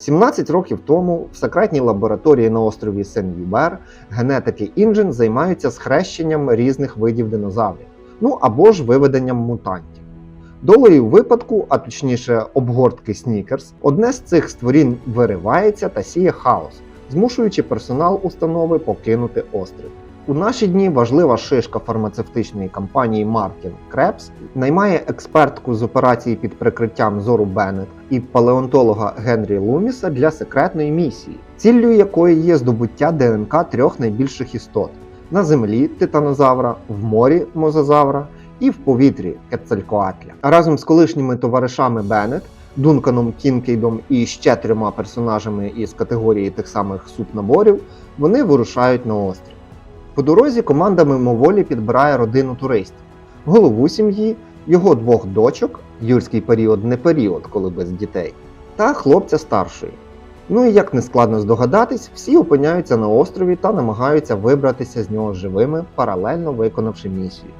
17 років тому в секретній лабораторії на острові Сен-Юбер генетики Інжен займаються схрещенням різних видів динозаврів, ну або ж виведенням мутантів. Долею випадку, а точніше обгортки Снікерс, одне з цих створінь виривається та сіє хаос, змушуючи персонал установи покинути острів. У наші дні важлива шишка фармацевтичної компанії Martin Krebs наймає експертку з операції під прикриттям Зору Беннет і палеонтолога Генрі Луміса для секретної місії, ціллю якої є здобуття ДНК трьох найбільших істот на землі титанозавра, в морі мозазавра і в повітрі Кецалькоатля. Разом з колишніми товаришами Беннет, Дунканом Кінкейдом і ще трьома персонажами із категорії тих самих субнаборів, вони вирушають на острів. По дорозі команда мимоволі підбирає родину туристів, голову сім'ї, його двох дочок, юрський період не період, коли без дітей, та хлопця старшої. Ну і як не складно здогадатись, всі опиняються на острові та намагаються вибратися з нього живими, паралельно виконавши місію.